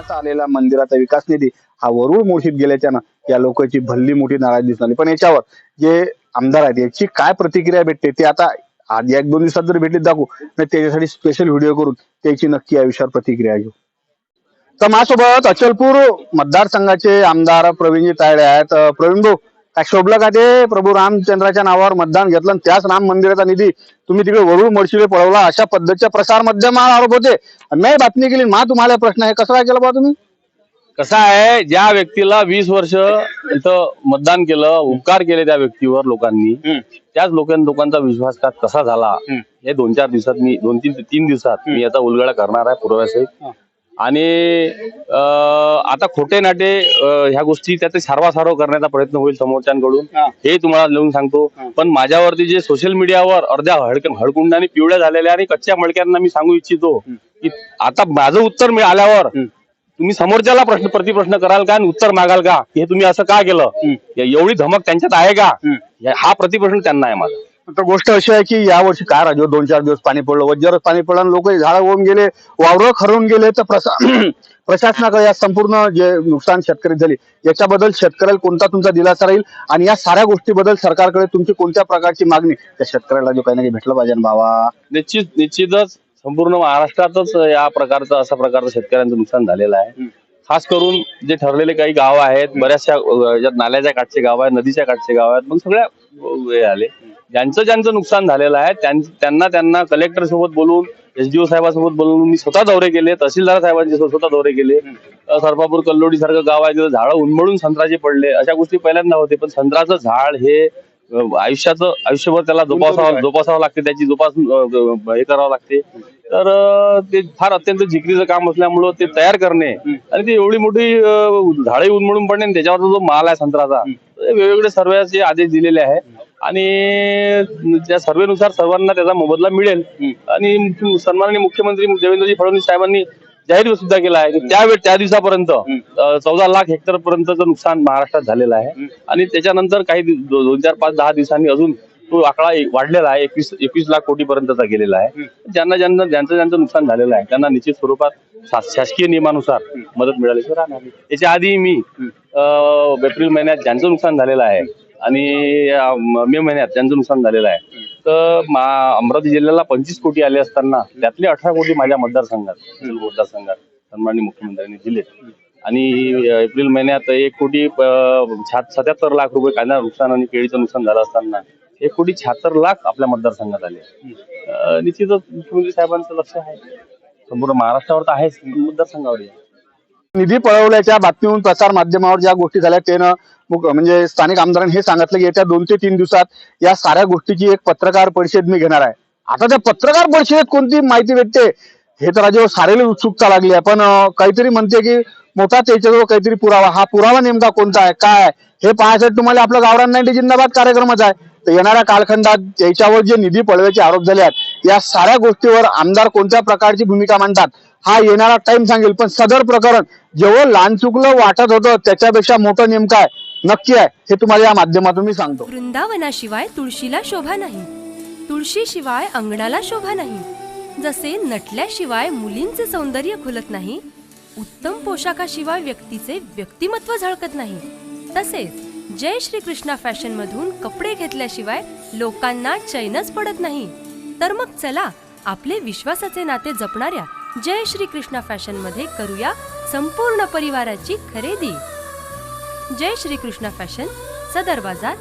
कामाचा आलेला मंदिराचा विकास निधी हा वरुळ मोठीत गेल्याच्यानं या लोकांची भल्ली मोठी नाराज दिसून आली. पण याच्यावर जे आमदार आहेत याची काय प्रतिक्रिया भेटते ते आता आज एक दोन दिवसात जर भेटीत दाखवू तर त्याच्यासाठी स्पेशल व्हिडिओ करून त्याची नक्की या विषयावर प्रतिक्रिया घेऊ. तर माझ्यासोबत अचलपूर मतदारसंघाचे आमदार प्रवीणजी तायडे आहेत. प्रवीण भाऊ शोभलं का ते प्रभू रामचंद्राच्या नावावर मतदान घेतलं आणि त्याच राम मंदिराचा निधी तुम्ही तिकडे वरुळ मोर्शिले पळवला. अशा पद्धतीच्या प्रसार माध्यमावर आरोप होते. नाही बातमी केली मा तुम्हाला प्रश्न आहे. कसं काय केलं बा तुम्ही? कसं आहे? ज्या व्यक्तीला वीस वर्ष इथं मतदान केलं उपकार केले त्या व्यक्तीवर लोकांनी त्याच लोकां लोकांचा विश्वासघात कसा झाला? हे दोन चार दिवसात मी दोन तीन तीन दिवसात मी याचा उलगडा करणार आहे पुराव्यासहित. आणि अं, आता खोटे नाटे ह्या गोष्टी त्याचे सारवासारव करण्याचा प्रयत्न होईल समोरच्यांकडून. हे. तुम्हाला लिहून सांगतो. पण माझ्यावरती जे सोशल मीडियावर अर्ध्या हडक हडकुंडाने पिवळ्या झालेल्या आणि कच्च्या मडक्यांना मी सांगू इच्छितो की आता माझं उत्तर मिळाल्यावर तुम्ही समोरच्याला प्रश्न प्रतिप्रश्न कराल का आणि उत्तर मागाल का? हे तुम्ही असं का केलं? एवढी धमक त्यांच्यात आहे का? हा प्रतिप्रश्न त्यांना आहे माझा. तर गोष्ट अशी आहे की या वर्षी काय राजू दोन चार दिवस पाणी पडलं वज्जरच पाणी पडलं आणि लोक झाडं होऊन गेले वावरं खरवून गेले. तर प्रशासनाकडे या संपूर्ण जे नुकसान शेतकरी झाले याच्याबद्दल शेतकऱ्याला कोणता तुमचा दिलासा राहील? आणि या साऱ्या गोष्टीबद्दल सरकारकडे तुमची कोणत्या प्रकारची मागणी? त्या शेतकऱ्याला जो काही ना काही भेटलं पाहिजे ना बाबा निश्चित निश्चितच संपूर्ण महाराष्ट्रातच या प्रकारचं अशा प्रकारचं शेतकऱ्यांचं नुकसान झालेलं आहे. खास करून जे ठरलेले काही गाव आहेत बऱ्याचशा नाल्याच्या काठचे गाव आहेत नदीच्या काठचे गाव आहेत मग सगळ्या हे आले. ज्यांचं ज्यांचं नुकसान झालेलं आहे त्यां- त्यांना त्यांना कलेक्टर सोबत बोलून एसडीओ साहेबांसोबत बोलून मी स्वतः दौरे केले तहसीलदार साहेबांचे स्वतः दौरे केले. सरपापूर कल्लोडी सारखं गाव आहे तिथं झाडं उन्मळून संत्र्याचे पडले. अशा गोष्टी पहिल्यांदा होते पण संत्र्याचं झाड हे आयुष्याचं आयुष्यभर त्याला जोपासावं जोपासावं लागते त्याची जोपास हे करावं लागते. तर ते फार अत्यंत जिकरीचं काम असल्यामुळं ते तयार करणे आणि ती एवढी मोठी झाडे उन्मळून पडणे आणि त्याच्यावरचा जो माल आहे संत्र्याचा ते वेगवेगळे सर्वेचे आदेश दिलेले आहे आणि त्या सर्वेनुसार सर्वांना त्याचा मोबदला मिळेल. आणि सन्माननीय मुख्यमंत्री देवेंद्रजी फडणवीस साहेबांनी जाहीर सुद्धा केला आहे. की त्यावेळी त्या दिवसापर्यंत चौदा लाख हेक्टर पर्यंतचं नुकसान महाराष्ट्रात झालेलं आहे. आणि त्याच्यानंतर काही दोन चार पाच दहा दिवसांनी अजून तो आकडा वाढलेला आहे. एकवीस एकवीस लाख कोटी पर्यंतचा गेलेला आहे. ज्यांना ज्यांना ज्यांचं ज्यांचं नुकसान झालेलं आहे त्यांना निश्चित स्वरूपात शासकीय नियमानुसार मदत मिळाल्याशिवाय राहणार नाही. याच्या आधी मी एप्रिल महिन्यात ज्यांचं नुकसान झालेलं आहे आणि मे महिन्यात ज्यांचं नुकसान झालेलं आहे. तर मा- अमरावती जिल्ह्याला पंचवीस कोटी आले असताना त्यातले अठरा कोटी माझ्या मतदारसंघात मतदारसंघात सन्माननीय मुख्यमंत्र्यांनी दिले. आणि एप्रिल महिन्यात एक कोटी सत्याहत्तर लाख रुपये कांदा नुकसान आणि केळीचं नुकसान झालं असताना एक कोटी शहात्तर लाख आपल्या मतदारसंघात आले. निश्चितच मुख्यमंत्री साहेबांचं लक्ष आहे. संपूर्ण महाराष्ट्रावर तर आहेच मतदारसंघावर. निधी पळवल्याच्या बातमीहून प्रसार माध्यमावर ज्या गोष्टी झाल्या त्यानं म्हणजे स्थानिक आमदारांनी हे सांगितलं की येत्या दोन ते तीन दिवसात या साऱ्या गोष्टीची एक पत्रकार परिषद मी घेणार आहे. आता त्या पत्रकार परिषदेत कोणती माहिती भेटते? हे तर राजेवर सारेला उत्सुकता लागली आहे. पण काहीतरी म्हणते की मोठा त्याच्याजवळ काहीतरी पुरावा. हा पुरावा नेमका कोणता आहे? काय हे पाहण्यासाठी तुम्हाला आपलं गावरान नाईन्टी जिंदाबाद कार्यक्रमच आहे. तर येणाऱ्या कालखंडात त्याच्यावर जे निधी पळव्याचे आरोप झाले आहेत या साऱ्या गोष्टीवर आमदार कोणत्या प्रकारची भूमिका मांडतात? हा येणारा टाइम सांगेल पण सदर प्रकरण जेवढं लहान चुकलं वाटत होतं त्याच्यापेक्षा मोठं नेमकं आहे नक्की आहे हे तुम्हाला या माध्यमातून मी सांगतो. वृंदावनाशिवाय तुळशीला शोभा नाही. तुळशीशिवाय अंगणाला शोभा नाही. जसे नटल्याशिवाय मुलींचे सौंदर्य खुलत नाही उत्तम पोशाखाशिवाय व्यक्तीचे व्यक्तिमत्व झळकत नाही. तसेच जय श्री कृष्णा फॅशन मधून कपडे घेतल्याशिवाय लोकांना चैनच पडत नाही. तर मग चला आपले विश्वासाचे नाते जपणाऱ्या जय श्री कृष्णा फॅशनमध्ये करूया संपूर्ण परिवाराची खरेदी. जय श्री कृष्णा फॅशन सदर बाजार